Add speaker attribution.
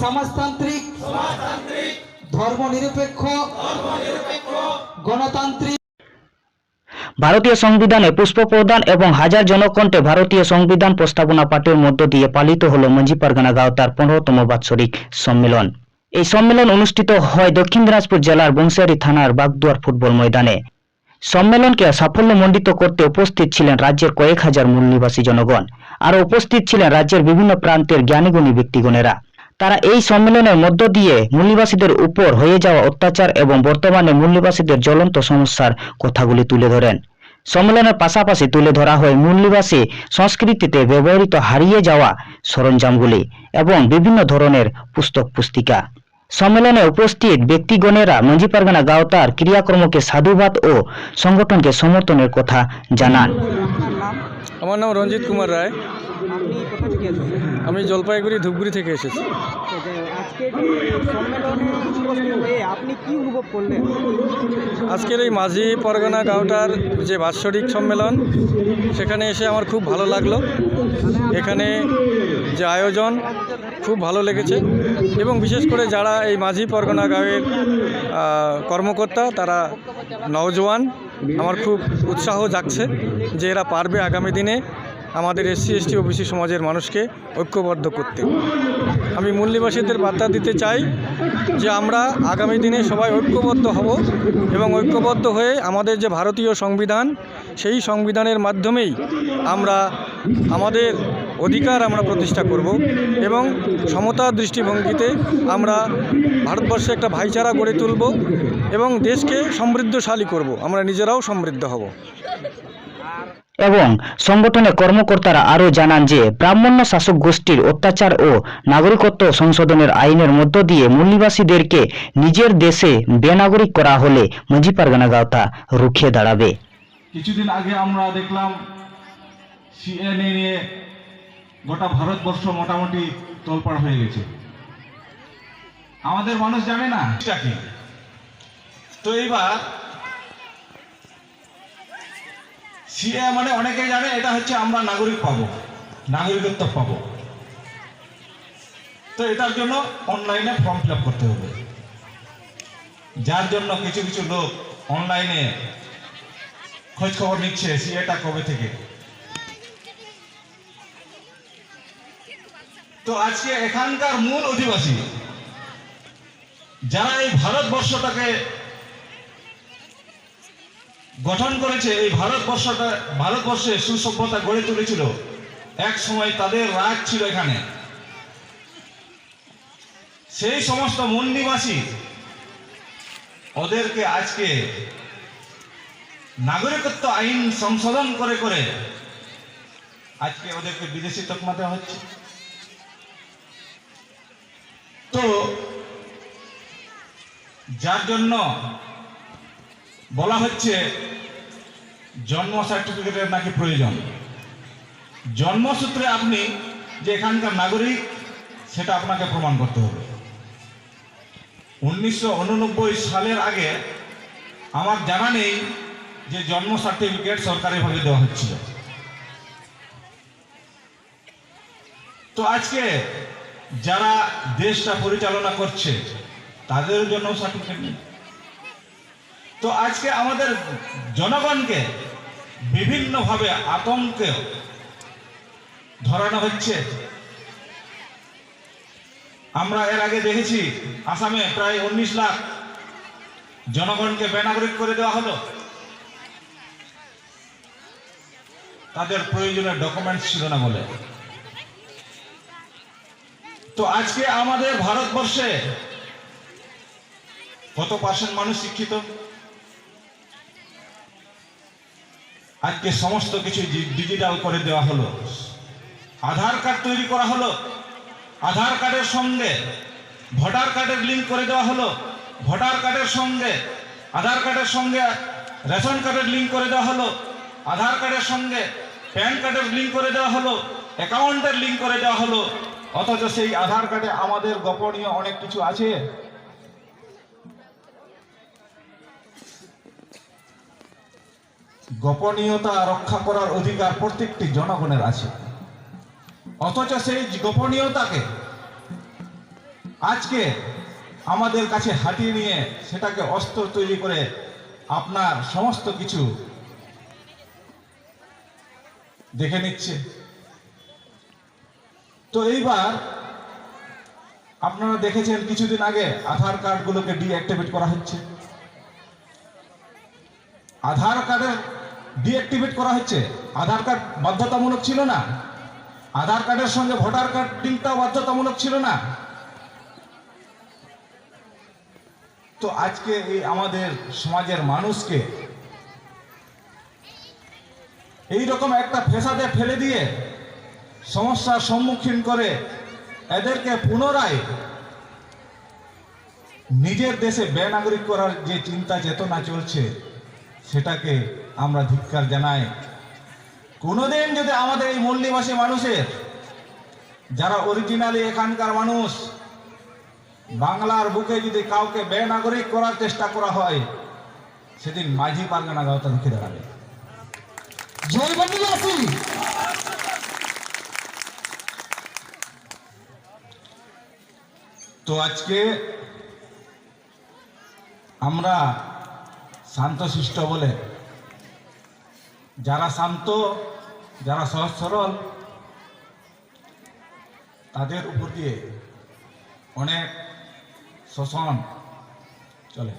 Speaker 1: সমাজতান্ত্রিক, ধর্মনিরপেক্ষ, গণতান্ত্রিক।
Speaker 2: ভারতীয় সংবিধানে পুষ্প প্রদান এবং হাজার জনকণ্ঠে ভারতীয় সংবিধান প্রস্তাবনা পাঠের মধ্য দিয়ে পালিত হল মঞ্জি পারগানা গাঁওতার পনেরোতম বাৎসরিক সম্মেলন। এই সম্মেলন অনুষ্ঠিত হয় দক্ষিণ দিনাজপুর জেলার বংশিয়ারি থানার বাগদুয়ার ফুটবল ময়দানে। সম্মেলনকে সাফল্যমণ্ডিত করতে উপস্থিত ছিলেন রাজ্যের কয়েক হাজার মূল নিবাসী জনগণ আর উপস্থিত ছিলেন রাজ্যের বিভিন্ন প্রান্তের জ্ঞানীগুণী ব্যক্তিগণেরা। তারা এই সম্মেলনের মধ্য দিয়ে মূলনিবাসীদের উপর হয়ে যাওয়া অত্যাচার এবং বর্তমানে মূলনিবাসীদের জ্বলন্ত সমস্যার কথাগুলি তুলে ধরেন। সম্মেলনের পাশাপাশি তুলে ধরা হয় মূলনিবাসী সংস্কৃতিতে ব্যবহৃত হারিয়ে যাওয়া সরঞ্জামগুলি এবং বিভিন্ন ধরনের পুস্তক পুস্তিকা সম্মেলনে উপস্থিত ব্যক্তিগণেরা মঞ্জি পারগানা গাঁওতার ক্রিয়াকর্মকে সাধুবাদ ও সংগঠনকে সমর্থনের কথা জানান।
Speaker 3: আমার নাম রঞ্জিত কুমার রায়। আমি জলপাইগুড়ি ধূপগুড়ি থেকে এসেছি।
Speaker 4: আজকে সম্মেলনে আপনি কি অনুভব করলেন?
Speaker 3: আজকের এই মাঝি পরগনা গাঁওটার যে বাৎসরিক সম্মেলন, সেখানে এসে আমার খুব ভালো লাগল। এখানে যে আয়োজন খুব ভালো লেগেছে এবং বিশেষ করে যারা এই মাঝি পরগনা গাঁয়ের কর্মকর্তা, তারা নওজোয়ান, আমার খুব উৎসাহ জাগছে যে এরা পারবে আগামী দিনে আমাদের এসসি, এসটি, ওবিসি সমাজের মানুষকে ঐক্যবদ্ধ করতে। আমি মূল নিবাসীদের বার্তা দিতে চাই যে আমরা আগামী দিনে সবাই ঐক্যবদ্ধ হব এবং ঐক্যবদ্ধ হয়ে আমাদের যে ভারতীয় সংবিধান, সেই সংবিধানের মাধ্যমেই আমরা আমাদের অধিকার আমরা প্রতিষ্ঠা করব এবং সমতার দৃষ্টিভঙ্গিতে আমরা ভারতবর্ষে একটা ভাইচারা গড়ে তুলব এবং দেশকে সমৃদ্ধশালী করব। আমরা নিজেরাও সমৃদ্ধ হব।
Speaker 2: এবং সংগঠনের কর্মকর্তারা আরও জানান যে ব্রাহ্মণ্য শাসক গোষ্ঠীর অত্যাচার ও নাগরিকত্ব সংশোধনের আইনের মধ্য দিয়ে মূলনিবাসীদেরকে নিজের দেশে বেনাগরিক করা হলে মঞ্জি পারগানা গাঁওতা রুখে দাঁড়াবে।
Speaker 5: কিছুদিন আগে আমরা দেখলাম সিএনএ নিয়ে গোটা ভারতবর্ষ মোটামুটি তোলপাড় হয়ে গেছে। আমাদের মানুষ জানে না। তো এইবার সিএ মানে অনেকে জানে এটা হচ্ছে আমরা নাগরিক পাবো, নাগরিকত্ব পাবো। তো এটার জন্য অনলাইনে ফর্ম ফিল করতে হবে। যার জন্য কিছু কিছু লোক অনলাইনে খোঁজ খবর নিচ্ছে সিএটা কবে থেকে? তো আজকে এখানকার মূল অধিবাসী, যারা এই ভারতবর্ষটাকে গঠন করেছে এই ভারতবর্ষটা, ভারতবর্ষে সুসভ্যতা গড়ে তুলেছিল। এক সময় তাদের রাজ ছিল এখানে। সেই সমস্ত মূল নিবাসী ওদেরকে আজকে নাগরিকত্ব আইন সংশোধন করে করে আজকে ওদেরকে বিদেশি তকমা দেওয়া হচ্ছে। তো যার জন্য বলা হচ্ছে জন্ম সার্টিফিকেটের নাকি প্রয়োজন। জন্মসূত্রে আপনি যে এখানকার নাগরিক, সেটা আপনাকে প্রমাণ করতে হবে। উনিশশো উননব্বই সালের আগে আমার জানা নেই যে জন্ম সার্টিফিকেট সরকারিভাবে দেওয়া হচ্ছিল। তো আজকে যারা দেশটা পরিচালনা করছে, তাদের জন্য সার্টিফিকেট নেই। তো আজকে আমাদের জনগণকে বিভিন্নভাবে আতঙ্কে ধরানো হচ্ছে। আমরা এর আগে দেখেছি, আসামে প্রায় উনিশ লাখ জনগণকে বেনাগরিক করে দেওয়া হলো। তাদের প্রয়োজনীয় ডকুমেন্টস ছিল না বলে। তো আজকে আমাদের ভারতবর্ষে কত পার্সেন্ট মানুষ শিক্ষিত? আজকে সমস্ত কিছু ডিজিটাল করে দেওয়া হলো। আধার কার্ড তৈরি করা হলো। আধার কার্ডের সঙ্গে ভোটার কার্ডের লিঙ্ক করে দেওয়া হলো। ভোটার কার্ডের সঙ্গে, আধার কার্ডের সঙ্গে রেশন কার্ডের লিঙ্ক করে দেওয়া হলো। আধার কার্ডের সঙ্গে প্যান কার্ডের লিঙ্ক করে দেওয়া হলো। অ্যাকাউন্টের লিঙ্ক করে দেওয়া হলো। অথচ সেই আধার কার্ডে আমাদের গোপনীয় অনেক কিছু আছে। গোপনীয়তা রক্ষা করার অধিকার প্রত্যেকটি জনগণের আছে। অথচ সেই গোপনীয়তাকে আজকে আমাদের কাছে হাতিয়ে নিয়ে সেটাকে অস্ত্র তৈরি করে আপনার সমস্ত কিছু দেখে নিচ্ছে। তো এইবার আপনারা দেখেছেন কিছুদিন আগে আধার কার্ডগুলোকে ডিঅ্যাক্টিভেট করা হচ্ছে। আধার কার্ডের ডিঅ্যাক্টিভেট করা হচ্ছে। আধার কার্ড বাধ্যতামূলক ছিল না। আধার কার্ডের সঙ্গে ভোটার কার্ড লিঙ্কটাও বাধ্যতামূলক ছিল না। তো আজকে এই আমাদের সমাজের মানুষকে এই রকম একটা ফেসাদে ফেলে দিয়ে সমস্যার সম্মুখীন করে এদেরকে পুনরায় নিজের দেশে বেনাগরিক করার যে চিন্তা চেতনা চলছে সেটাকে আমরা ধিক্কার জানাই। কোনোদিন যদি আমাদের এই মল্লিবাসী মানুষের যারা অরিজিনালি এখানকার মানুষ বাংলার বুকে যদি কাউকে বেনাগরিক করার চেষ্টা করা হয় সেদিন মাঝি পারগানা গাওতা রুখে দাঁড়াবে তো আজকে আমরা শান্তশিষ্ট বলে। যারা শান্ত যারা সহজ সরল তাদের উপর দিয়ে অনেক শোষণ চলে।